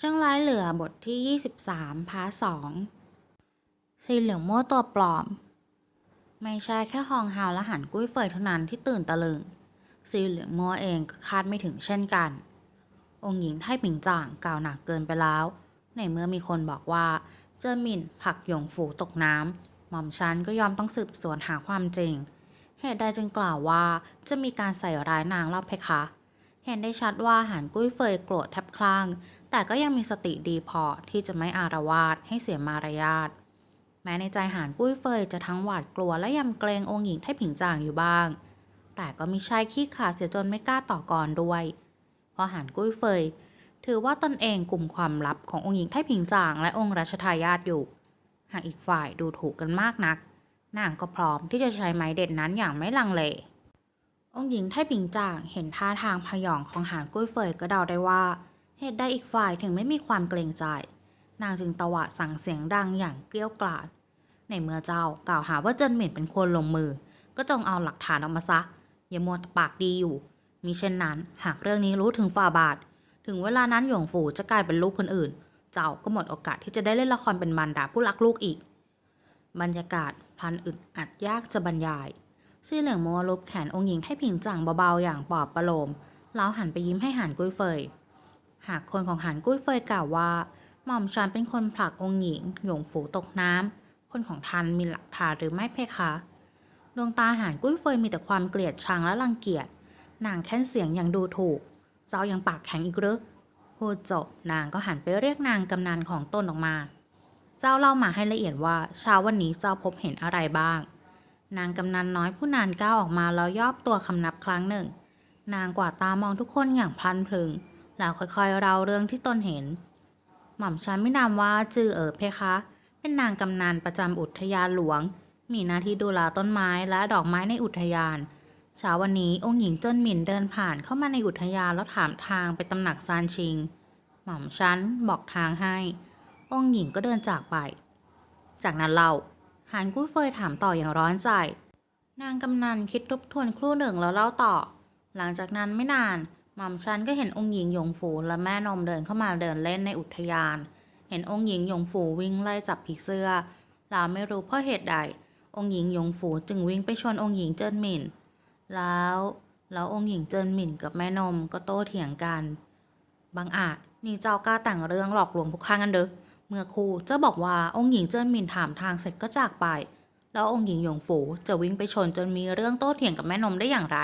ช่างร้ายเหลือบทที่ 23 พาร์ทสองสีเหลืองมั่วตัวปลอม ไม่ใช่แค่ฮองฮาวและหันกุ้ยเฟยเท่านั้นที่ตื่นตะลึง สีเหลืองมั่วเองก็คาดไม่ถึงเช่นกัน องค์หญิงไทผิงจ่างกล่าวหนักเกินไปแล้ว ในเมื่อมีคนบอกว่า เจอหมิ่นผักหยงฝูตกน้ำหม่อมฉันก็ยอมต้องสืบสวนหาความจริง เหตุใดจึงกล่าวว่าจะมีการใส่ร้ายนางเล่าเพคะ เห็นได้ชัดว่าหันกุ้ยเฟยโกรธแทบคลั่ง แต่ก็ยังมีสติดีพอที่จะไม่อารวาสให้เสียมารยาท แม้ในใจหานกุ้ยเฟยจะทั้งหวาดกลัวและยำเกรงองค์หญิงไทผิงจางอยู่บ้าง แต่ก็มิใช่ขี้ขลาดเสียจนไม่กล้าต่อกรด้วย เพราะหานกุ้ยเฟยถือว่าตนเองกลุ่มความลับขององค์หญิงไทผิงจางและองค์รัชทายาทอยู่ หากอีกฝ่ายดูถูกกันมากนัก นางก็พร้อมที่จะใช้ไม้เด็ดนั้นอย่างไม่ลังเล องค์หญิงไทผิงจางเห็นท่าทางพยองของหานกุ้ยเฟยก็เดาได้ว่า เหตุใดอีกฝ่ายถึงไม่มีความเกรงใจ นางจึงตวาดสั่งเสียงดังอย่างเกลี้ยกล่อมในเมื่อเจ้ากล่าวหาว่าเจินหมิ่นเป็นคนลงมือ ก็จงเอาหลักฐานออกมาซะ อย่ามัวปากดีอยู่ มิเช่นนั้นหากเรื่องนี้รู้ถึงฝ่าบาท ถึงเวลานั้นหยงฝูจะกลายเป็นลูกคนอื่น เจ้าก็หมดโอกาสที่จะได้เล่นละครเป็นมันดาผู้รักลูกอีก บรรยากาศ พันอึดอัดยากจะบรรยายซี่เหลืองมัวลบแขนองค์หญิงให้ผิงจังเบาๆอย่างปลอบประโลมแล้วหันไปยิ้มให้หานกุ้ยเฟย หากคนของหานกุ้ยเฟยกล่าวว่า หม่อมฉันเป็นคนผลักองค์หญิงหยงฝูตกน้ำคนของท่านมีหลักฐานหรือไม่เพคะดวงตาหานกุ้ยเฟยมีแต่ความเกลียดชังและรังเกียจนางแค้นเสียงอย่างดูถูก เจ้ายังปากแข็งอีกหรือพูดจบนางก็หันไปเรียกนางกำนันของตนออกมา เจ้าเล่ามาให้ละเอียดว่าเช้าวันนี้เจ้าพบเห็นอะไรบ้าง นางกำนันน้อยผู้นานก้าวออกมาแล้วย่อตัวคำนับครั้งหนึ่ง นางกวาดตามองทุกคนอย่างพลันพลึง แล้วค่อยๆเล่าเรื่องที่ตนเห็น หม่อมฉันไม่นามว่าจือเอ๋อเพคะ เป็นนางกำนันประจำอุทยานหลวง มีหน้าที่ดูแลต้นไม้และดอกไม้ในอุทยานเช้าวันนี้องค์หญิงเจิ้นหมินเดินผ่านเข้ามาในอุทยานแล้วถามทางไปตำหนักซานชิง หม่อมฉันบอกทางให้ องค์หญิงก็เดินจากไป จากนั้นเราหานกุ้เฟยถามต่ออย่างร้อนใจ นางกำนันคิดทบทวนครู่หนึ่งแล้วเล่าต่อ หลังจากนั้นไม่นานหม่อมฉันก็เห็นองค์หญิงหยงฝูและแม่นมเดินเข้ามาเดินเล่นในอุทยาน เห็นองค์หญิงหยงฝูวิ่งไล่จับผีเสื้อเราไม่รู้เพราะเหตุใด องค์หญิงหยงฝูจึงวิ่งไปชนองค์หญิงเจินหมินแล้วแล้วองค์หญิงเจินหมินกับแม่นมก็โต้เถียงกัน บางอาจนี่เจ้ากล้าแต่งเรื่องหลอกลวงพวกข้ากันเด้อ เมื่อครูเจ้าบอกว่าองค์หญิงเจิ้นหมินถามทางเสร็จก็จากไป แล้วองค์หญิงหยงฝูจะวิ่งไปชนจนมีเรื่องโต้เถียงกับแม่นมได้อย่างไร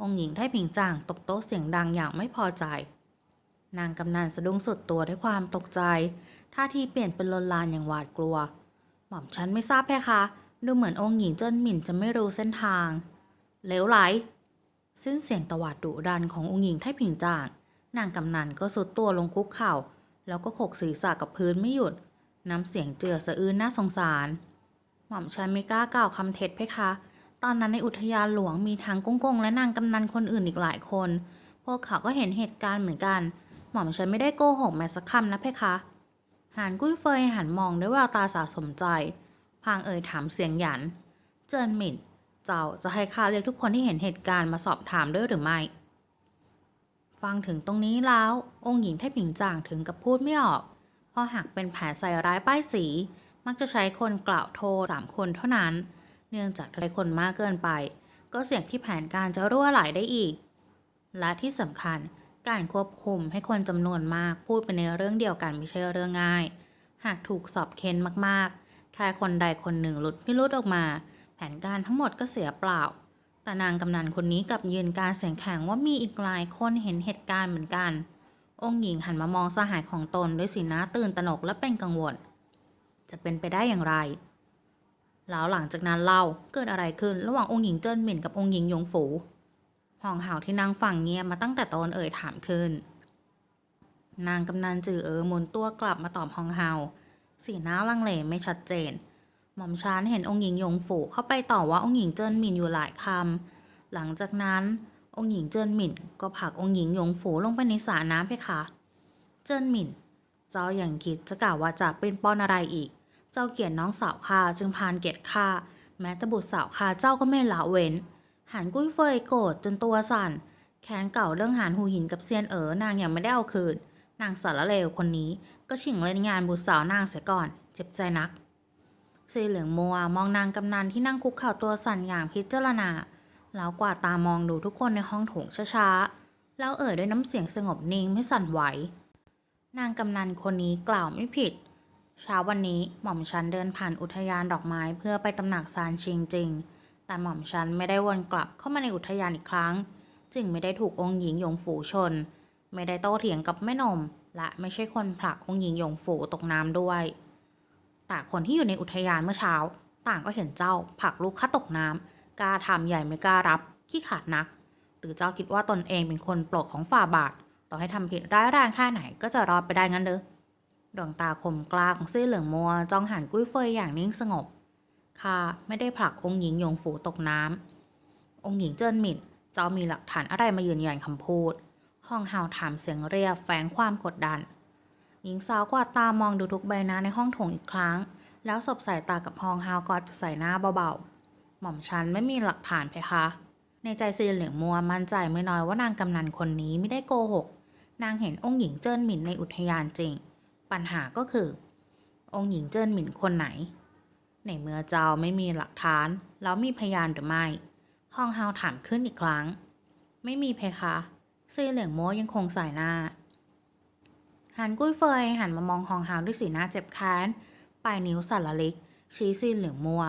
องค์หญิงไทผิงจางตบโต๊ะเสียงดังอย่างไม่พอใจ นางกำนันสะดุ้งสุดตัวด้วยความตกใจท่าทีเปลี่ยนเป็นลนลานอย่างหวาดกลัว หม่อมฉันไม่ทราบแพ่คะดูเหมือนองค์หญิงเจิ้นหมินจะไม่รู้เส้นทางเลวไหลสิ้นเสียงตวาดดุดันขององค์หญิงไทผิงจางนางกำนันก็สุดตัวลงคุกเข่า แล้วก็ขกศีรษะกับพื้นไม่หยุด น้ำเสียงเจือสะอื้นน่าสงสาร หม่อมฉันไม่กล้ากล่าวคำเท็จเพคะ ตอนนั้นในอุทยานหลวงมีทางกุ้งกงและนางกำนันคนอื่นอีกหลายคน พวกเขาก็เห็นเหตุการณ์เหมือนกัน หม่อมฉันไม่ได้โกหกแม้สักคำนะเพคะหานกุ้ยเฟยหันมองด้วยแววตาสาสมใจ พางเอ่ยถามเสียงหยัน เจินหมิ่นเจ้าจะให้ข้าเรียกทุกคนที่เห็นเหตุการณ์มาสอบถามด้วยหรือไม่ ฟังถึงตรงนี้แล้ว องค์หญิงไทพผิงจางถึงกับพูดไม่ออก เพราะหากเป็นแผนใส่ร้ายป้ายสี มักจะใช้คนกล่าวโทษสามคนเท่านั้น เนื่องจากใช้คนมากเกินไป ก็เสี่ยงที่แผนการจะรั่วไหลได้อีก และที่สำคัญการควบคุมให้คนจำนวนมากพูดไปในเรื่องเดียวกันไม่ใช่เรื่องง่าย หากถูกสอบเค้นมากๆแค่คนใดคนหนึ่งหลุดพิรุธออกมา แผนการทั้งหมดก็เสียเปล่า แต่นางกำนันคนนี้กลับยืนการเสียงแข็งว่ามีอีกหลายคนเห็นเหตุการณ์เหมือนกัน องค์หญิงหันมามองสหายของตนด้วยสีหน้าตื่นตระหนกและเป็นกังวล จะเป็นไปได้อย่างไร แล้วหลังจากนั้นเล่าเกิดอะไรขึ้นระหว่างองค์หญิงเจิ้นหมิ่นกับองค์หญิงหยงฝูหองเห่าที่นางฟังเงียบมาตั้งแต่ตอนเอ่ยถามขึ้น นางกำนันจือเออหมุนตัวกลับมาตอบฮองเฮาสีหน้าลังเลไม่ชัดเจน หม่อมชานเห็นองค์หญิงหยงฝูเข้าไปต่อว่าองค์หญิงเจิ้นหมินอยู่หลายคำหลังจากนั้นองค์หญิงเจิ้นหมินก็ผลักองค์หญิงหยงฝูลงไปในสระน้ำเพคะเจิ้นหมินเจ้าอย่างคิดจะกล่าวว่าจะเป็นป้อนอะไรอีก เจ้าเกลียดน้องสาวข้าจึงพานเกลียดข้าแม้แต่บุตรสาวข้าเจ้าก็ไม่ละเว้นหานกุ้ยเฟยโกรธจนตัวสั่น แค้นเก่าเรื่องหานหูหินกับเซียนเอ๋อนางยังไม่ได้เอาคืน นางสารเลวคนนี้ก็ชิงเล่นงานบุตรสาวนางเสียก่อน เจ็บใจนัก สีเหลืองมัวมองนางกำนันที่นั่งคุกเข่าตัวสั่นอย่างพิจารณา แล้วกวาดตามองดูทุกคนในห้องโถงช้าๆ แล้วเอ่ยด้วยน้ำเสียงสงบนิ่งไม่สั่นไหว นางกำนันคนนี้กล่าวไม่ผิด เช้าวันนี้หม่อมฉันเดินผ่านอุทยานดอกไม้เพื่อไปตำหนักซานชิงจริง แต่หม่อมฉันไม่ได้วนกลับเข้ามาในอุทยานอีกครั้ง จึงไม่ได้ถูกองค์หญิงหยงฝูชน ไม่ได้โต้เถียงกับแม่นม และไม่ใช่คนผลักองค์หญิงหยงฝูตกน้ำด้วย แต่คนที่อยู่ในอุทยานเมื่อเช้า ต่างก็เห็นเจ้าผักลูกข้าตกน้ำกล้าทำใหญ่ไม่กล้ารับขี้ขาดนัก หรือเจ้าคิดว่าตนเองเป็นคนโปรดของฝ่าบาท ต่อให้ทำผิดร้ายแรงแค่ไหนก็จะรอดไปได้งั้นเด้อดวงตาคมกล้าของเสื้อเหลืองมัวจ้องหันกุ้ยเฟยอย่างนิ่งสงบข้าไม่ได้ผลักองค์หญิงยงฝูตกน้ำองค์หญิงเจิ้นหมินเจ้ามีหลักฐานอะไรมายืนยันคำพูดห้องเฮาถามเสียงเรียบแฝงความกดดัน หญิงสาวกวาดตามองดูทุกใบหน้าในห้องโถงอีกครั้ง แล้วสบสายตากับฮองฮาวก็จะใส่หน้าเบาๆ หม่อมฉันไม่มีหลักฐานเพคะ ในใจซีเหลียงมัวมั่นใจไม่น้อยว่านางกำนันคนนี้ไม่ได้โกหก นางเห็นองค์หญิงเจิ้นหมินในอุทยานจริง ปัญหาก็คือ องค์หญิงเจิ้นหมินคนไหน ในเมื่อเจ้าไม่มีหลักฐาน แล้วมีพยานหรือไม่ฮองฮาวถามขึ้นอีกครั้ง ไม่มีเพคะซีเหลียงมัวยังคงใส่หน้า หันกุ้ยเฟยหันมามองฮองฮาวด้วยสีหน้าเจ็บแค้นปลายนิ้วสั่นละลิก ชี้ซีนเหลืองมัว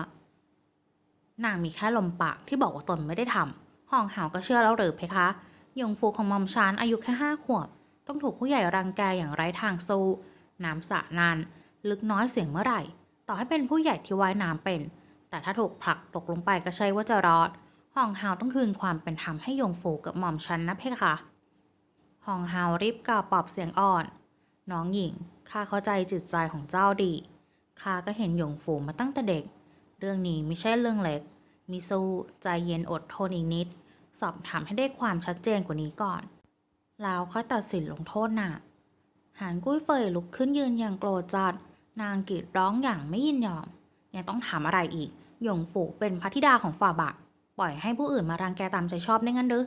นางมีแค่ลมปากที่บอกว่าตนไม่ได้ทำห้องหาวก็เชื่อแล้วหรือเพคะ ยงฟูของมอมชานอายุแค่ห้าขวบ ต้องถูกผู้ใหญ่รังแกอย่างไร้ทางสู้ น้ำสะนานลึกน้อยเสียงเมื่อไหร่ ต่อให้เป็นผู้ใหญ่ที่ว่ายน้ำเป็น แต่ถ้าถูกผลักตกลงไปก็ใช่ว่าจะรอดห้องฮาวต้องคืนความเป็นธรรมให้ยงฟูกับหมอมชันนะเพคะห้องฮาวรีบกล่าวปลอบเสียงอ่อน น้องหญิง ข้าเข้าใจจิตใจของเจ้าดี ข้าก็เห็นหยงฝูมาตั้งแต่เด็ก เรื่องนี้ไม่ใช่เรื่องเล็ก มิซูใจเย็นอดทนอีกนิด สอบถามให้ได้ความชัดเจนกว่านี้ก่อน แล้วค่อยตัดสินลงโทษน่ะ หานกุ้ยเฟยลุกขึ้นยืนอย่างโกรธจัด นางกรีดร้องอย่างไม่ยินยอม ยังต้องถามอะไรอีก หยงฝูเป็นพระธิดาของฝ่าบาทปล่อยให้ผู้อื่นมารังแกตามใจชอบได้งั้นหรือ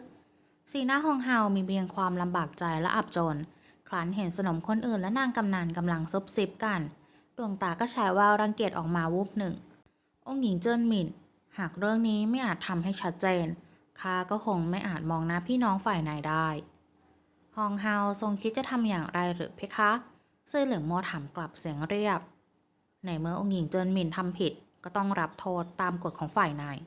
สีหน้าฮองเฮามีเพียงความลำบากใจและอับจน ครั้นเห็นสนมคนอื่นและนางกำนันกำลังซบซิบกัน ดวงตาก็ฉายแววรังเกียจออกมาวูบหนึ่ง องค์หญิงเจิ้นหมินหากเรื่องนี้ไม่อาจทำให้ชัดเจนข้าก็คงไม่อาจมองหน้าพี่น้องฝ่ายไหนได้ฮองเฮาทรงคิดจะทำอย่างไรหรือเพคะเสื้อเหลืองมัวถามกลับเสียงเรียบ ในเมื่อองค์หญิงเจิ้นหมินทำผิดก็ต้องรับโทษตามกฎของฝ่ายนาย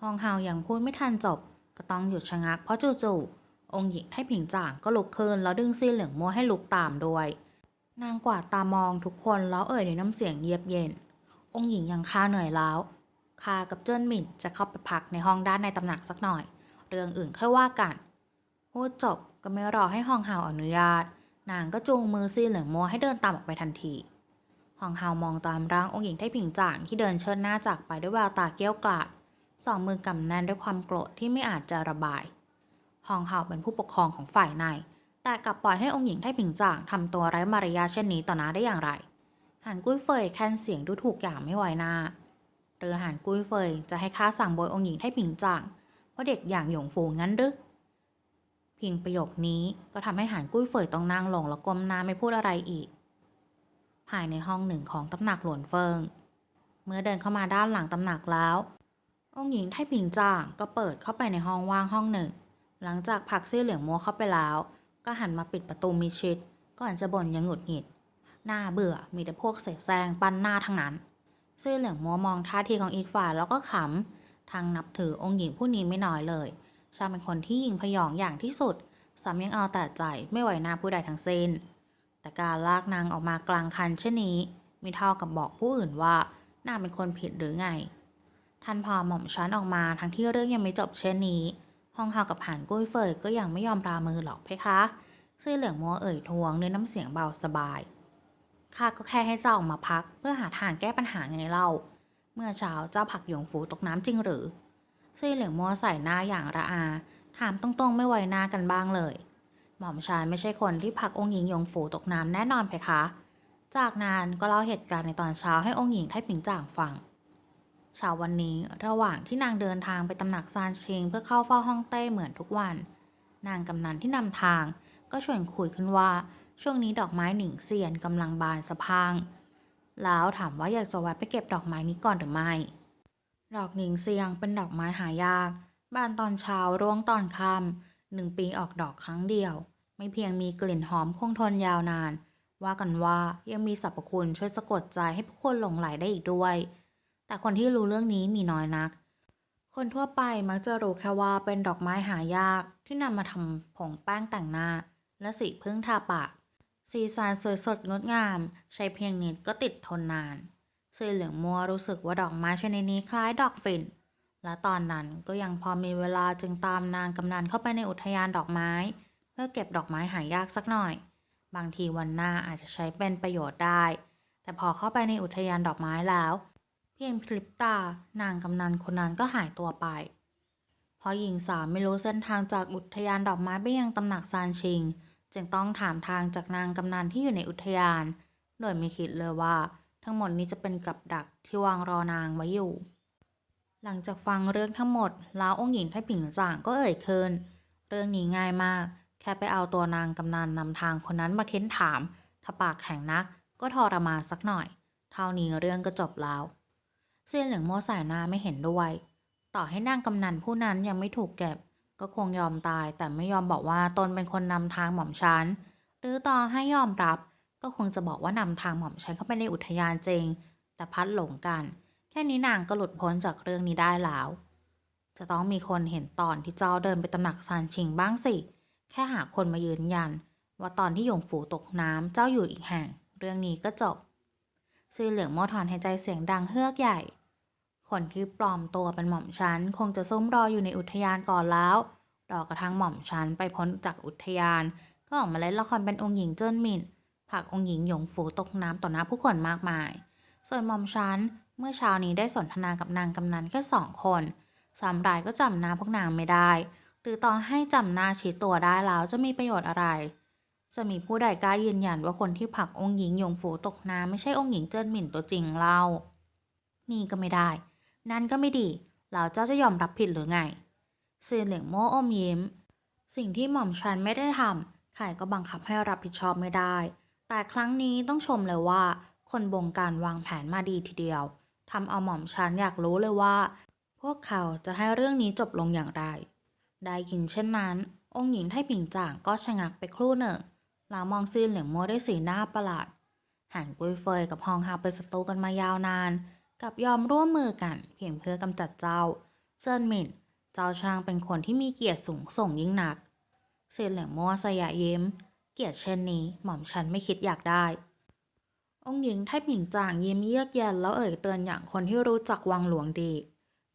ฮองเฮายังพูดไม่ทันจบ ก็ต้องหยุดชะงักเพราะจู่ๆ องค์หญิงไทผิงจ่างก็ลุกขึ้นแล้วดึงซีเหลืองมัวให้ลุกตามด้วย นางกวาดตามองทุกคนแล้วเอ่ยด้วยน้ำเสียงเยียบเย็น องค์หญิงยังข้าเหนื่อยแล้วข้ากับเจิ้นหมิ่นจะเข้าไปพักในห้องด้านในตำหนักสักหน่อย เรื่องอื่นค่อยว่ากันพูดจบก็ไม่รอให้ฮองเฮาอนุญาต นางก็จูงมือซีเหลืองมัวให้เดินตามออกไปทันทีฮองเฮามองตามร่างองค์หญิงไทผิงจ่างที่เดินเชิดหน้าจากไปด้วยแววตาเกี้ยวกราดสองมือกำแน่นด้วยความโกรธที่ไม่อาจจะระบาย ฮองเฮาเป็นผู้ปกครองของฝ่ายใน แต่กลับปล่อยให้องค์หญิงไทผิงจ่างทำตัวไร้มารยาเช่นนี้ต่อหน้าได้อย่างไรหันกุ้ยเฟยแค้นเสียงดูถูกอย่างไม่ไหวหน้าหรือหันกุ้ยเฟยจะให้ข้าสั่งโบยองค์หญิงไทผิงจ่างเพราะเด็กอย่างหยงฟูงั้นหรือเพียงประโยคนี้ก็ทำให้หันกุ้ยเฟยต้องนั่งลงแล้วก้มหน้าไม่พูดอะไรอีก ภายในห้องหนึ่งของตำหนักหลวนเฟิง เมื่อเดินเข้ามาด้านหลังตำหนักแล้ว องค์หญิงไทผิงจ่างก็เปิดเข้าไปในห้องว่างห้องหนึ่ง หลังจากผักเสื้อเหลืองมัวเข้าไปแล้ว ก็หันมาปิดประตูมิชิดก่อนจะบ่นยังหงุดหงิด หน้าเบื่อมีแต่พวกเสแสร้งปั้นหน้าทั้งนั้นเสื้อเหลืองมัวมองท่าทีของอีกฝ่ายแล้วก็ขำทางนับถือองค์หญิงผู้นี้ไม่น้อยเลยชาเป็นคนที่ยิงพยองอย่างที่สุดสามยังเอาแต่ใจไม่ไหวหน้าผู้ใดทั้งสิ้น แต่การลากนางออกมากลางคันเช่นนี้ม่เท่ากับบอกผู้อื่นว่านางเป็นคนผิดหรือไง ท่านพอหม่อมชั้นออกมาทั้งที่เรื่องยังไม่จบเช่นนี้ องเฮากับผ่านกุ้ยเฟยก็ยังไม่ยอมรามือหรอกเพคะเสื้อเหลืองมัวเอ่ยทวงด้วยน้ำเสียงเบาสบายข้าก็แค่ให้เจ้าออกมาพัก เพื่อหาทางแก้ปัญหาไงเล่า เมื่อเช้าเจ้าผักหยงฟูตกน้ำจริงหรือเสื้อเหลืองมัวใส่หน้าอย่างระอา ถามตรงๆไม่ไวหน้ากันบ้างเลย หม่อมชานไม่ใช่คนที่ผักองค์หญิงหยงฟูตกน้ำแน่นอนเพคะ จากนั้นก็เล่าเหตุการณ์ในตอนเช้าให้องค์หญิงไทผิงจ่างฟัง เช้าวันนี้ระหว่างที่นางเดินทางไปตำหนักซานเชงเพื่อเข้าเฝ้าห้องเต้เหมือนทุกวัน นางกำนันที่นำทาง ก็ชวนคุยขึ้นว่า ช่วงนี้ดอกไม้หนิงเซียนกำลังบานสะพังแล้วถามว่าอยากจะแวะไปเก็บดอกไม้นี้ก่อนหรือไม่ ดอกหนิงเซียงเป็นดอกไม้หายาก บานตอนเช้าร่วงตอนค่ำหนึ่งปีออกดอกครั้งเดียว ไม่เพียงมีกลิ่นหอมคงทนยาวนาน ว่ากันว่ายังมีสรรพคุณช่วยสะกดใจให้ผู้คนหลงไหลได้อีกด้วย แต่คนที่รู้เรื่องนี้มีน้อยนัก คนทั่วไปมักจะรู้แค่ว่าเป็นดอกไม้หายากที่นำมาทำผงแป้งแต่งหน้า และสีพึ่งทาปาก สีสันสวยสดงดงาม ใช้เพียงนิดก็ติดทนนานสีเหลืองมัวรู้สึกว่าดอกไม้ชนิดนี้คล้ายดอกฝิ่น และตอนนั้นก็ยังพอมีเวลาจึงตามนางกำนันเข้าไปในอุทยานดอกไม้ เพื่อเก็บดอกไม้หายากสักหน่อย บางทีวันหน้าอาจจะใช้เป็นประโยชน์ได้ แต่พอเข้าไปในอุทยานดอกไม้แล้ว พียงพริบตานางกำนันคนนั้นก็หายตัวไป เพราะหญิงสาวไม่รู้เส้นทางจากอุทยานดอกไม้ไปยังตำหนักซานชิง จึงต้องถามทางจากนางกำนันที่อยู่ในอุทยาน โดยไม่คิดเลยว่า ทั้งหมดนี้จะเป็นกับดักที่วางรอนางไว้อยู่ หลังจากฟังเรื่องทั้งหมดแล้วองค์หญิงไทผิงจ่างก็เอ่ยคืนเรื่องนี้ง่ายมาก แค่ไปเอาตัวนางกำนันนำทางคนนั้นมาเค้นถาม ถ้าปากแข็งนัก ก็ทรมานสักหน่อย เท่านี้เรื่องก็จบแล้ว เซียนเหลืองโมสายหน้าไม่เห็นด้วย ต่อให้นางกำนันผู้นั้นยังไม่ถูกเก็บ ก็คงยอมตายแต่ไม่ยอมบอกว่าตนเป็นคนนำทางหม่อมฉันหรือต่อให้ยอมรับ ก็คงจะบอกว่านำทางหม่อมฉันเข้าไปในอุทยานจริง แต่พัดหลงกัน แค่นี้นางก็หลุดพ้นจากเรื่องนี้ได้แล้วจะต้องมีคนเห็นตอนที่เจ้าเดินไปตำหนักซานชิงบ้างสิ แค่หาคนมายืนยัน ว่าตอนที่หยงฝูตกน้ำเจ้าอยู่อีกแห่ง เรื่องนี้ก็จบซีเหลืองโมถอนหายใจเสียงดังเฮือกใหญ่ คนที่ปลอมตัวเป็นหม่อมฉันคงจะซุ่มรออยู่ในอุทยานก่อนแล้ว รอกระทั่งหม่อมฉันไปพ้นจากอุทยาน ก็ออกมาเล่นละครเป็นองค์หญิงเจิ้นหมินผลักองค์หญิงหยงฝูตกน้ำต่อหน้าผู้คนมากมาย ส่วนหม่อมฉันเมื่อเช้านี้ได้สนทนากับนางกำนันแค่สองคนสามรายก็จำหน้าพวกนางไม่ได้ หรือต่อให้จำหน้าชี้ตัวได้แล้วจะมีประโยชน์อะไร จะมีผู้ใดกล้ายืนยันว่าคนที่ผลักองค์หญิงหยงฝูตกน้ำไม่ใช่องค์หญิงเจิ้นหมิ่นตัวจริงเล่า นี่ก็ไม่ได้ นั่นก็ไม่ดีแล้วเจ้าจะยอมรับผิดหรือไงซีเหลียงโม่อมยิ้ม สิ่งที่หม่อมฉันไม่ได้ทำใครก็บังคับให้รับผิดชอบไม่ได้ แต่ครั้งนี้ต้องชมเลยว่า คนบงการวางแผนมาดีทีเดียวทำเอาหม่อมฉันอยากรู้เลยว่า พวกเขาจะให้เรื่องนี้จบลงอย่างไร ได้ยินเช่นนั้น องค์หญิงไทผิงจ่างก็ชะงักไปครู่หนึ่งแล้วมองซีเหลียงโม่ด้วยสีหน้าประหลาดหันกุยเฟยกับฮองฮาเป็นศัตรูกันมายาวนาน กับยอมร่วมมือกันเพียงเพื่อกำจัดเจ้า เจิ้นหมิน เจ้าช่างเป็นคนที่มีเกียรติสูงส่งยิ่งนักเซียนเหลียงโม่สยะยิ้ม เกียรติเช่นนี้หม่อมฉันไม่คิดอยากได้ องค์หญิงไทผิงจ่างยิ้มเยือกเย็นแล้วเอ่ยเตือนอย่างคนที่รู้จักวังหลวงดี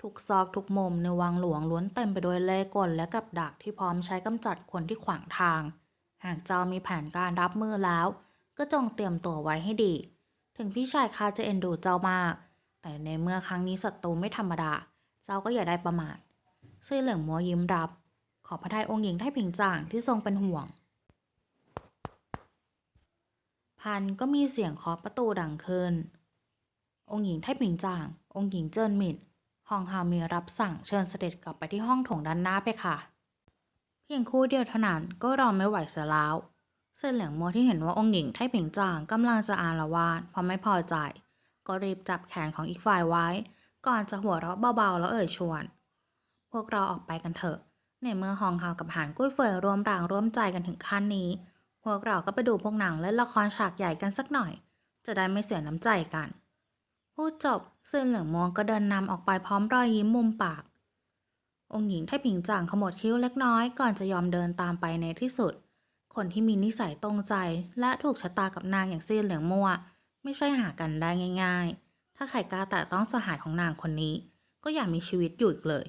ทุกซอกทุกมุมในวังหลวงล้วนเต็มไปด้วยเล่กลและกับดักที่พร้อมใช้กำจัดคนที่ขวางทาง หากเจ้ามีแผนการรับมือแล้ว ก็จงเตรียมตัวไว้ให้ดี ถึงพี่ชายข้าจะเอ็นดูเจ้ามาก แต่ในเมื่อครั้งนี้ศัตรูไม่ธรรมดา เจ้าก็อย่าได้ประมาทซื่อเหลืองมัวยิ้มรับ ขอพระทัยองค์หญิงไทผิงจ่างที่ทรงเป็นห่วง พันก็มีเสียงเคาะประตูดังขึ้น องค์หญิงไทผิงจ่าง องค์หญิงเจิ้นหมินฮองฮามีรับสั่งเชิญเสด็จกลับไปที่ห้องถงด้านหน้าไปค่ะ เพียงคู่เดียวเท่านั้นก็รอไม่ไหวเสียแล้วเส้นเหลืองมัวที่เห็นว่าองค์หญิงไทผิงจ่างกำลังจะอาละวาดเพราะไม่พอใจ ก็รีบจับแขนของอีกฝ่ายไว้ ก่อนจะหัวเราะเบาๆแล้วเอ่ยชวน พวกเราออกไปกันเถอะ ในเมื่อฮองฮากับหานกุ้ยเฟยร่วมแรงร่วมใจกันถึงขั้นนี้ พวกเราก็ไปดูพวกหนังและละครฉากใหญ่กันสักหน่อย จะได้ไม่เสียน้ำใจกัน พูดจบเสื้อเหลืองม่วงก็เดินนำออกไปพร้อมรอยยิ้มมุมปาก องค์หญิงไทผิงจางขมวดคิ้วเล็กน้อย ก่อนจะยอมเดินตามไปในที่สุด คนที่มีนิสัยตรงใจและถูกชะตากับนางอย่างเสื้อเหลืองม่ว ไม่ใช่หากันได้ง่าย ๆ ถ้าใครกล้าแตะต้องสหายของนางคนนี้ ก็อย่ามีชีวิตอยู่อีกเลย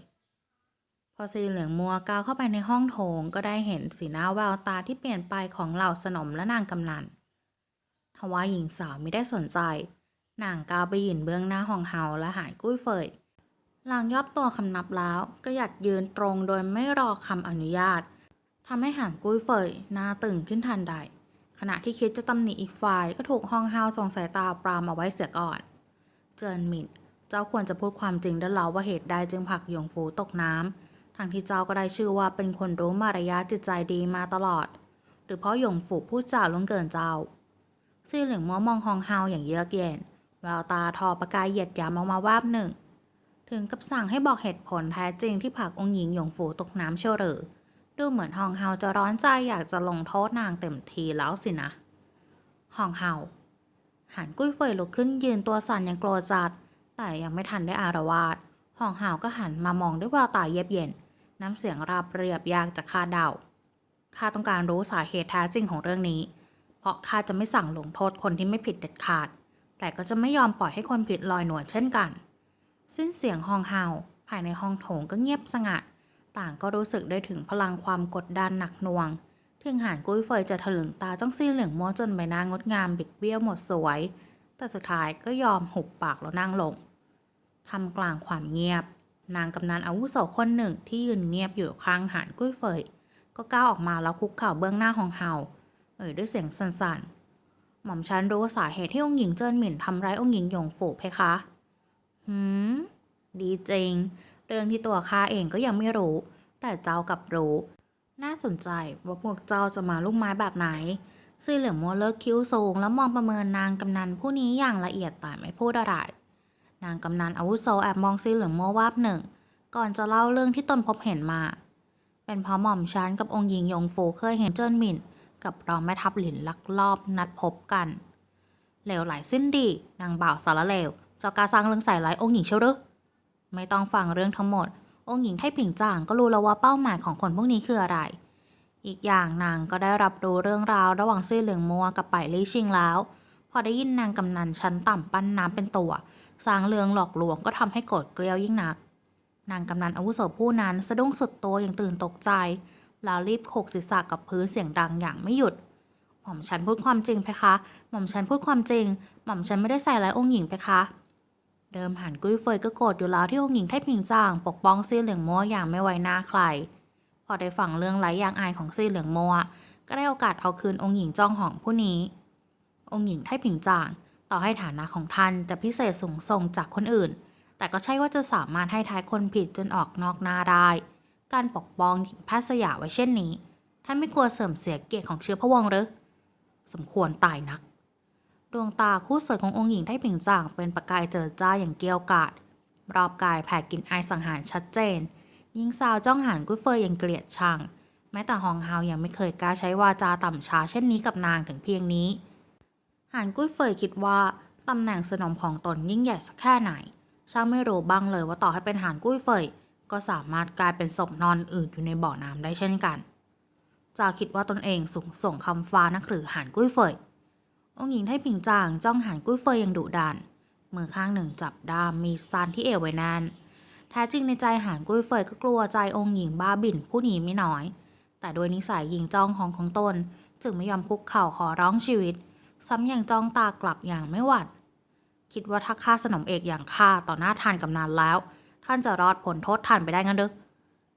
พอซีเหลืองมัวก้าวเข้าไปในห้องโถงก็ได้เห็นสีหน้าแววตาที่เปลี่ยนไปของเหล่าสนมและนางกำนันทว่าหญิงสาวไม่ได้สนใจ นางก้าวไปยืนเบื้องหน้าหองเฮาและหายกุ้ยเฟยหลังยอบตัวคำนับแล้วก็หยัดยืนตรงโดยไม่รอคำอนุญาตทำให้หานกุ้ยเฟยหน้าตึงขึ้นทันใด ขณะที่คิดจะตำหนิอีกฝ่ายก็ถูกฮองเฮาส่งสายตาปรามเอาไว้เสียก่อน เจินหมินเจ้าควรจะพูดความจริงได้แล้วว่าเหตุใดจึงผลักหยงฟูตกน้ำทั้งที่เจ้าก็ได้ชื่อว่าเป็นคนรู้มารยาทจิตใจดีมาตลอด หรือเพราะหยงฟูพูดจาล่วงเกินเจ้าซี่หลืองมัวมองฮองเฮาอย่างเยือกเย็นแววตาทอประกายเหยียดหยามออกมาวาบหนึ่ง ถึงกับสั่งให้บอกเหตุผลแท้จริงที่ผลักองค์หญิงหยงฟูตกน้ำเชียวหรือ ดูเหมือนฮองเฮาจะร้อนใจอยากจะลงโทษนางเต็มทีแล้วสินะฮองเฮาหันกุ้ยเฟยลุกขึ้นยืนตัวสั่นอย่างโกรธจัด แต่ยังไม่ทันได้อารวาสฮองเฮาก็หันมามองด้วยแววตาเย็บเย็น น้ำเสียงราบเรียบยากจะคาดเดาข้าต้องการรู้สาเหตุแท้จริงของเรื่องนี้ เพราะข้าจะไม่สั่งลงโทษคนที่ไม่ผิดเด็ดขาด แต่ก็จะไม่ยอมปล่อยให้คนผิดลอยนวลเช่นกัน สิ้นเสียงฮองเฮาภายในห้องโถงก็เงียบสงัด ต่างก็รู้สึกได้ถึงพลังความกดดันหนักหน่วง ถึงหานกุ้ยเฟยจะถลึงตาจ้องซี่เหลืองมัวจนใบหน้างดงามบิดเบี้ยวหมดสวย แต่สุดท้ายก็ยอมหุบปากแล้วนั่งลงทำกลางความเงียบ นางกำนันอาวุโสคนหนึ่งที่ยืนเงียบอยู่ข้างหานกุ้ยเฟย ก็ก้าวออกมาแล้วคุกเข่าเบื้องหน้าของเฮาเอ่ยด้วยเสียงสั่นๆ หม่อมฉันรู้สาเหตุที่องค์หญิงเจิ้นหมิ่นทำร้ายองค์หญิงหยงฝูเพคะ หืม ดีจริง เรื่องที่ตัวข้าเองก็ยังไม่รู้ แต่เจ้ากับรู้ น่าสนใจว่าพวกเจ้าจะมาลูกไม้แบบไหนซี่เหลืองมัวเลิกคิ้วสูงแล้วมองประเมินนางกำนันผู้นี้อย่างละเอียดแต่ไม่พูดอะไร นางกำนันอาวุโสแอบมองซี่เหลืองมัววาบหนึ่ง ก่อนจะเล่าเรื่องที่ตนพบเห็นมา เป็นเพราะหม่อมชันกับองค์หญิงยงฟูเคยเห็นเจิ้นหมินกับรองแม่ทัพหลินลักลอบนัดพบกันเหลวไหลสิ้นดี นางบ่าวสารเลวเจ้ากาสร้างเรื่องใส่ร้ายองค์หญิงเชียวหรือ ไม่ต้องฟังเรื่องทั้งหมด องค์หญิงไทผิงจ่างก็รู้แล้วว่าเป้าหมายของคนพวกนี้คืออะไร อีกอย่างนางก็ได้รับรู้เรื่องราวระหว่างซี่อเหลืองมัวกับไปลี่ชิงแล้ว พอได้ยินนางกำนันชั้นต่ำปั้นน้ำเป็นตัว สร้างเรื่องหลอกลวงก็ทำให้โกรธเกลียวยิ่งนัก นางกำนันอาวุโสผู้นั้นสะดุ้งสุดตัวอย่างตื่นตกใจ แล้วรีบโขกศีรษะกับพื้นเสียงดังอย่างไม่หยุดหม่อมฉันพูดความจริงเพคะ หม่อมฉันพูดความจริง หม่อมฉันไม่ได้ใส่ร้ายองค์หญิงเพคะ เดิมหันกุ้ยเฟยก็โกรธอยู่แล้วที่องค์หญิงไทผิงจาง ปกป้องซี่เหลืองมัวอย่างไม่ไว้หน้าใคร พอได้ฟังเรื่องไร้ยางอายของซี่เหลืองมัวก็ได้โอกาสเอาคืนองค์หญิงจ้องหองผู้นี้ องค์หญิงไทผิงจาง ต่อให้ฐานะของท่านจะพิเศษสูงส่งจากคนอื่น แต่ก็ใช่ว่าจะสามารถให้ท้ายคนผิดจนออกนอกหน้าได้ การปกป้องหญิงพทย์สยาไว้เช่นนี้ ท่านไม่กลัวเสื่อมเสียเกียรติของเชื้อพระวงศ์หรือสมควรตายนัก ดวงตาคู่เสือขององค์หญิงไทผิงจางเป็นประกายเจิดจ้าอย่างเกรียวกาดรอบกายแผ่กลินไอายสังหารชัดเจนยิงสาวจ้องหันกุ้ยเฟยอย่างเกลียดชัง แม้แต่ฮองเฮายังไม่เคยกล้าใช้วาจาต่ำช้าเช่นนี้กับนางถึงเพียงนี้หันกุ้ยเฟยคิดว่าตำแหน่งสนมของตนยิ่งใหญ่สักแค่ไหนช่างไม่รู้บ้างเลยว่าต่อให้เป็นหานกุ้ยเฟยก็สามารถกลายเป็นศพนอนอืดอยู่ในบ่อน้ำได้เช่นกันจาคิดว่าตนเองสูงส่งคำฟ้านักหรือหานกุ้ยเฟย องค์หญิงไทผิงจางจ้องหานกุ้ยเฟยอย่างดุดันมือข้างหนึ่งจับด้ามมีซานที่เอวไว้แน่นแท้จริงในใจหานกุ้ยเฟยก็กลัวใจองค์หญิงบ้าบิ่นผู้นี้ไม่น้อย แต่โดยนิสัยหญิงจ้องของของตน จึงไม่ยอมคุกเข่าขอร้องชีวิต ซ้ำยังจ้องตากลับอย่างไม่หวั่นคิดว่าถ้าฆ่าสนมเอกอย่างข้าต่อหน้าทานกำนันแล้ว ท่านจะรอดผลโทษทันไปได้งั้นเด้อ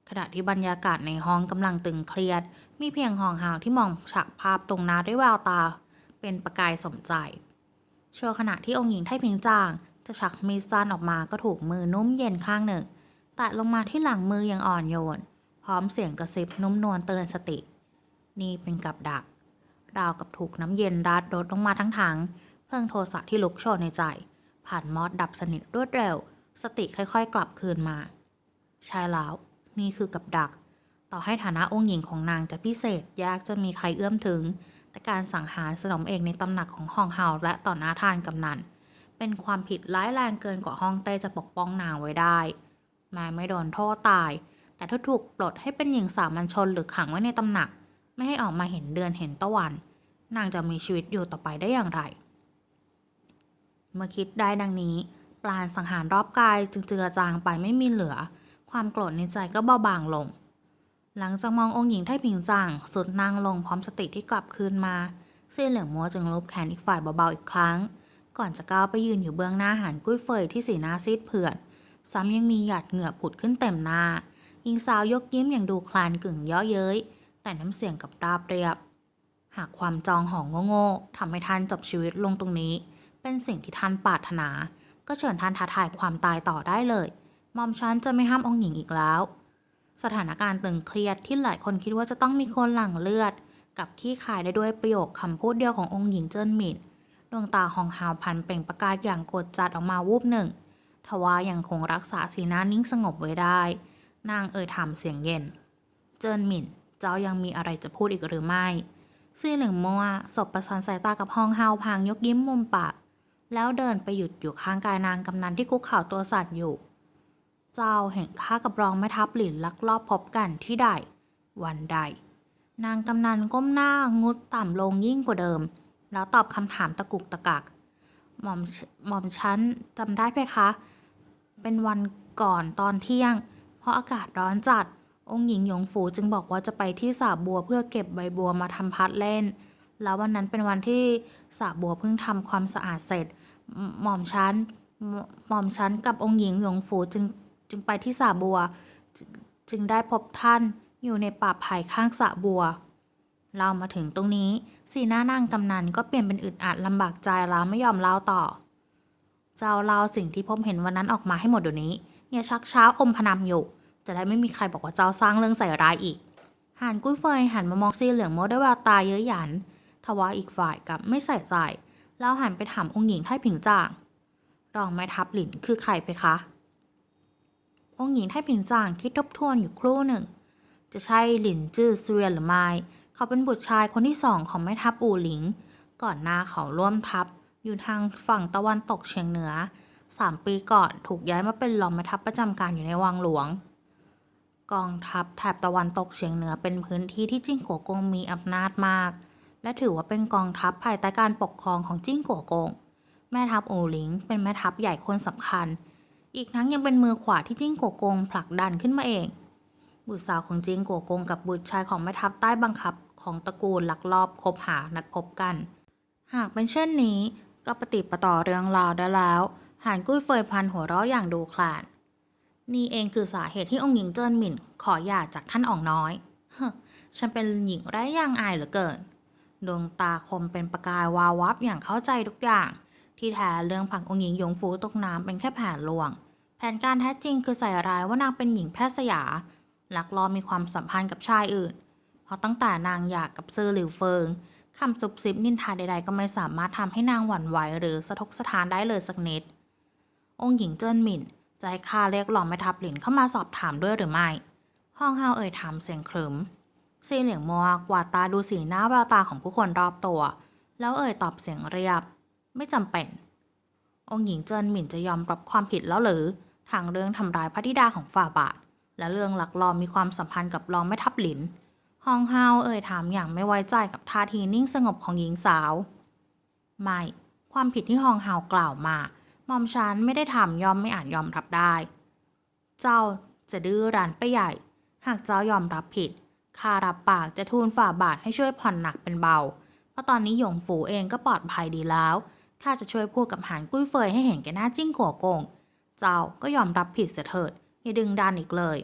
ขณะที่บรรยากาศในห้องกำลังตึงเครียด มีเพียงหองหาวที่มองฉากภาพตรงหน้าด้วยแววตา เป็นประกายสมใจชั่วขณะที่องค์หญิงไทพิงจาง จะชักมีดสั้นออกมาก็ถูกมือนุ่มเย็นข้างหนึ่งแตะลงมาที่หลังมืออย่างอ่อนโยน พร้อมเสียงกระซิบนุ่มนวลเตือนสติ นี่เป็นกับดัก ราวกับถูกน้ำเย็นราดรดลงมาทั้งถังเพลิงโทสะที่ลุกโชนในใจ ผ่านมอดดับสนิทรวดเร็ว สติค่อยๆ กลับคืนมาใช่แล้วนี่คือกับดัก ต่อให้ฐานะองค์หญิงของนางจะพิเศษยากจะมีใครเอื้อมถึง แต่การสังหารสนมเอกในตำหนักของฮองเฮาและต่อหน้าทานกำนัน เป็นความผิดร้ายแรงเกินกว่าฮองเต้จะปกป้องนางไว้ได้ แม้ไม่โดนโทษตาย แต่ถ้าถูกปลดให้เป็นหญิงสามัญชนหรือขังไว้ในตำหนัก ไม่ให้ออกมาเห็นเดือนเห็นตะวัน นางจะมีชีวิตอยู่ต่อไปได้อย่างไร เมื่อคิดได้ดังนี้ ปราณสังหารรอบกายจึงเจือจางไปไม่มีเหลือ ความโกรธในใจก็เบาบางลง หลังจากมององค์หญิงไทผิงจางสุดนั่งลงพร้อมสติที่กลับคืนมาเสี้ยเหลืองมัวจึงลบแขนอีกฝ่ายเบาๆอีกครั้ง ก่อนจะก้าวไปยืนอยู่เบื้องหน้าหานกุ้ยเฟยที่สีหน้าซีดเผือด ซ้ำยังมีหยาดเหงื่อผุดขึ้นเต็มหน้าหญิงสาวยกยิ้มอย่างดูคลานกึ่งเย่อเย้ย แต่น้ำเสียงกับราบเรียบ หากความจองหองโง่ๆทำให้ท่านจบชีวิตลงตรงนี้ เป็นสิ่งที่ท่านปรารถนา ก็เชิญท่านท้าทายความตายต่อได้เลยมอมฉันจะไม่ห้ามองค์หญิงอีกแล้ว สถานการณ์ตึงเครียดที่หลายคนคิดว่าจะต้องมีคนหลั่งเลือด กับขี้ขายได้ด้วยประโยคคำพูดเดียวขององค์หญิงเจิ้นหมินดวงตาของฮาวพันเปล่งประกายอย่างโกรธจัดออกมาวูบหนึ่ง ทว่ายังคงรักษาสีหน้านิ่งสงบไว้ได้ นางเอ่ยถามเสียงเย็น เจิ้นหมินเจ้ายังมีอะไรจะพูดอีกหรือไม่ซี่เหลิงมัวสบประสานสายตากับฮองฮาวพางยกยิ้มมุมปาก แล้วเดินไปหยุดอยู่ข้างกายนางกำนันที่คุกเข่าตัวสั่นอยู่ เจ้าเห็นข้ากับรองแม่ทัพหลินลักลอบพบกันที่ใด วันใด นางกำนันก้มหน้างุดต่ำลงยิ่งกว่าเดิม แล้วตอบคำถามตะกุกตะกัก หม่อมหม่อมฉันจำได้ไหมคะ เป็นวันก่อนตอนเที่ยง เพราะอากาศร้อนจัด องค์หญิงหยงฝูจึงบอกว่าจะไปที่สระบัวเพื่อเก็บใบบัวมาทำพัดเล่น แล้ววันนั้นเป็นวันที่สระบัวเพิ่งทำความสะอาดเสร็จ หม่อมฉันหม่อมฉันกับองค์หญิงหยงฝูจึง จึงไปที่สระบัว จึงได้พบท่านอยู่ในป่าไผ่ข้างสระบัว เรามาถึงตรงนี้สีหน้านางกำนันก็เปลี่ยนเป็นอึดอัดลำบากใจแล้วไม่ยอมเล่าต่อ เจ้าเล่าสิ่งที่พบเห็นวันนั้นออกมาให้หมดเดี๋ยวนี้อย่าชักช้าอมพนำอยู่ จะได้ไม่มีใครบอกว่าเจ้าสร้างเรื่องใส่ร้ายอีกหานกุ้ยเฟยหันมามองซีเหลืองโมด้วยแววตาเย้ยหยัน ทว่าอีกฝ่ายกับไม่ใส่ใจแล้วหันไปถามองค์หญิงไท่ผิงจ่าง รองแม่ทัพหลินคือใครไปคะ องค์หญิงไทผิงจ่างคิดทบทวนอยู่ครู่หนึ่ง จะใช่หลินจื้อเสวียนหรือไม่ เขาเป็นบุตรชายคนที่สองของแม่ทัพอู่หลิง ก่อนหน้าเขาร่วมทัพ อยู่ทางฝั่งตะวันตกเฉียงเหนือสามปีก่อนถูกย้ายมาเป็นรองแม่ทัพประจำการอยู่ในวังหลวง กองทัพแถบตะวันตกเฉียงเหนือเป็นพื้นที่ที่จิ้งโกวกงมีอำนาจมาก และถือว่าเป็นกองทัพภายใต้การปกครองของจิ้งโกวกง แม่ทัพอู่หลิง เป็นแม่ทัพใหญ่คนสำคัญ อีกทั้งยังเป็นมือขวาที่จิ้งโกวกงผลักดันขึ้นมาเอง บุตรสาวของจิ้งโกวกงกับบุตรชายของแม่ทัพใต้บังคับของตระกูลลักลอบคบหานัดพบกัน หากเป็นเช่นนี้ก็ปฏิประต่อเรื่องราวได้แล้วหานกุ้ยเฟยพันหัวเราะอย่างดูคลาน นี่เองคือสาเหตุที่องค์หญิงเจิ้นหมิ่น ขอหย่าจากท่านอ่องน้อยเฮ้ฉันเป็นหญิงไร้ยางอายเหลือเกิน ดวงตาคมเป็นประกายวาววับอย่างเข้าใจทุกอย่าง ที่แท้เรื่องผักองหญิงหยงฟูตกน้ำเป็นแค่แผนลวง แผนการแท้จริงคือใส่ร้ายว่านางเป็นหญิงแพทย์สยาลักลอบมีความสัมพันธ์กับชายอื่น เพราะตั้งแต่นางหยากกับซือหลิวเฟิงคำจุบซิบนินทาใด ๆ ก็ไม่สามารถทำให้นางหวั่นไหวหรือสะทกสะท้านได้เลยสักนิด องค์หญิงเจิ้นหมิ่นจะให้ข้าเรียกหล่อมแม่ทัพหลินเข้ามาสอบถามด้วยหรือไม่ห้องเฮาเอ่ยถามเสียงครึมซีเหลียงมัวกวาดตาดูสีหน้าแววตาของผู้คนรอบตัว แล้วเอ่ยตอบเสียงเรียบ ไม่จำเป็น องค์หญิงเจินหมิ่นจะยอมรับความผิดแล้วหรือทางเรื่องทำร้ายพระธิดาของฝ่าบาท และเรื่องหลักลอมีความสัมพันธ์กับรองแม่ทัพหลินฮองเฮาเอ่ยถามอย่างไม่ไว้ใจกับท่าทีนิ่งสงบของหญิงสาว ไม่ ความผิดที่ฮองเฮากล่าวมาหม่อมฉันไม่ได้ทำยอมไม่อาจยอมรับได้ เจ้าจะดื้อรั้นไปใหญ่ หากเจ้ายอมรับผิดข้ารับปากจะทูลฝ่าบาทให้ช่วยผ่อนหนักเป็นเบา เพราะตอนนี้หยงฝูเองก็ปลอดภัยดีแล้ว ข้าจะช่วยพูดกับหานกุ้ยเฟยให้เห็นแก่หน้าจิ้งกัวโกง เจ้าก็ยอมรับผิดเสียเถิดอย่าดึงดันอีกเลย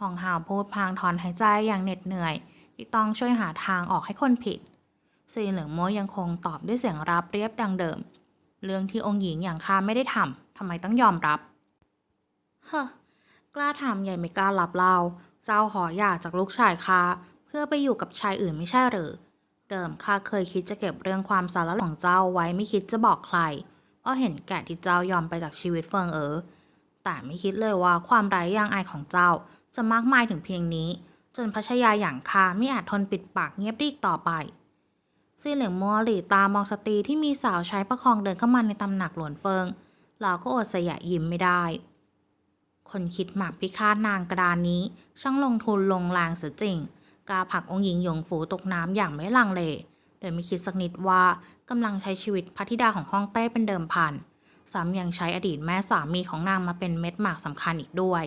ฮองฮาวพูดพางถอนหายใจอย่างเหน็ดเหนื่อยที่ต้องช่วยหาทางออกให้คนผิดซีเหลืองโมยังคงตอบด้วยเสียงราบเรียบดังเดิม เรื่องที่องค์หญิงอย่างข้าไม่ได้ทำทำไมต้องยอมรับฮะกล้าทำใหญ่ไม่กล้ารับเล่าเจ้าขอหย่าจากลูกชายข้าเพื่อไปอยู่กับชายอื่นไม่ใช่หรือ เดิมข้าเคยคิดจะเก็บเรื่องความสารของเจ้าไว้ไม่คิดจะบอกใคร เพราะเห็นแก่ที่เจ้ายอมไปจากชีวิตเฟิงเอ๋อแต่ไม่คิดเลยว่าความไร้ยางอายของเจ้าจะมากมายถึงเพียงนี้ จนพัชยาอย่างข้าไม่อาจทนปิดปากเงียบได้อีกต่อไปซี่เหลืองมัวหลีตามองสตรีที่มีสาวใช้ประคองเดินเข้ามาในตำหนักหลวนเฟิงเราก็อดสยะยิ้มไม่ได้ คนคิดหมากพิฆาตนางกระดานนี้ ช่างลงทุนลงแรงเสียจริง กล้าผลักองค์หญิงหยงฝูตกน้ำอย่างไม่ลังเลโดยไม่คิดสักนิดว่ากำลังใช้ชีวิตพระธิดาของฮ่องเต้เป็นเดิมพันซ้ำยังใช้อดีตแม่สามีของนางมาเป็นเม็ดหมากสำคัญอีกด้วย